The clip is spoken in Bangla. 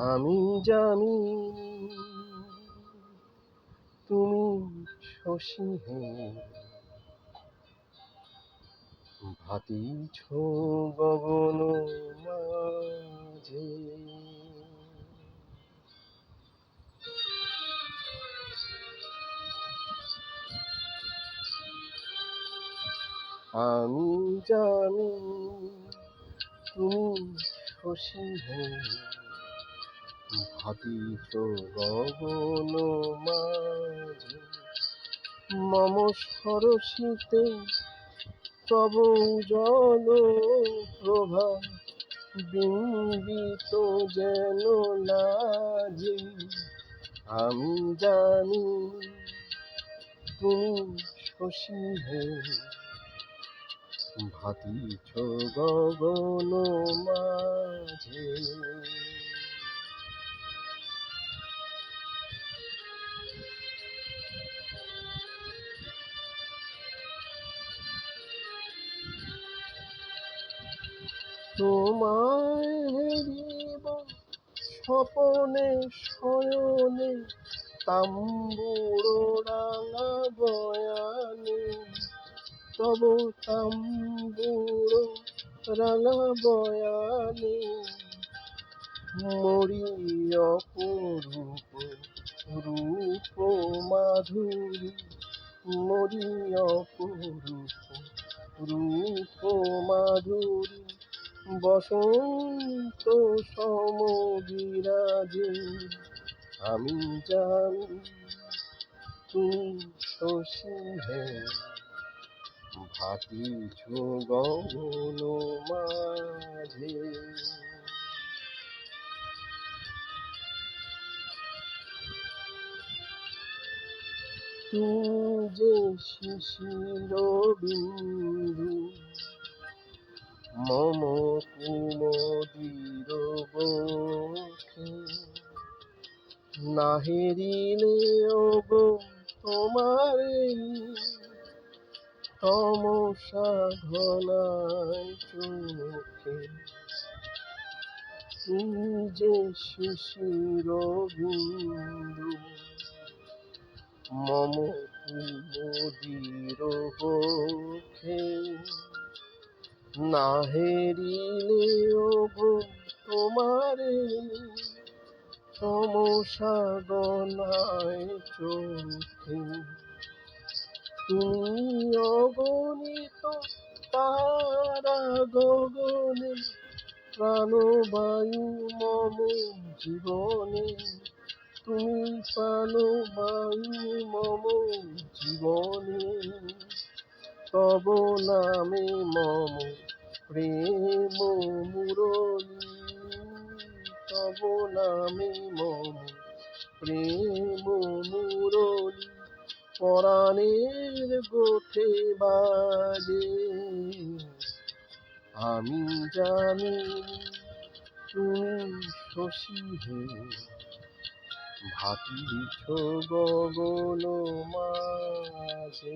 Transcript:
আমি জানি তুমি শশী হে ভাতিছ গগন মাঝে। আমি জানি তুমি শশী হে ভাতিছ গগন মম সরসিতে তব জল প্রভা বিম্বিত যেন লাজে আমি জানি তুমি শশী হে ভাতিছ গগন মাঝে। তোমায় হেরিব স্বপনে শয়নে তাম্বুড়ো বয়ানে। তব তাম্বুড়ো রাঙা বয়ানে মরি অপরূপ রূপ মাধুরী। মরি অপরূপ রূপ মাধুরী। বসন্ত সম বিরাজে আমি জানি তুমি শশী হে। ভাতিছ গগন মাঝে তুমি যে শিশির বিন্দু মম কুমদির বক্ষে নাহেরিলে ওগো তোমারে, তমসা ঘনায় চোখে যে শিশির বিন্দু, মম কুমদির বক্ষে না হেরিলে ওগো তোমারে, সমসা গনায় চোখে তুমি অগণিত তারা গগনে, প্রাণবায়ু মম জীবনে। তুমি প্রাণবায়ু মম জীবনে। তব নামে মম প্রেম মুরলী। তব নামে মম প্রেম মুরলী। পরাণের গোঠে বাজে। আমি জানি তুমি শশী হে ভাতিছ গগন মাঝে।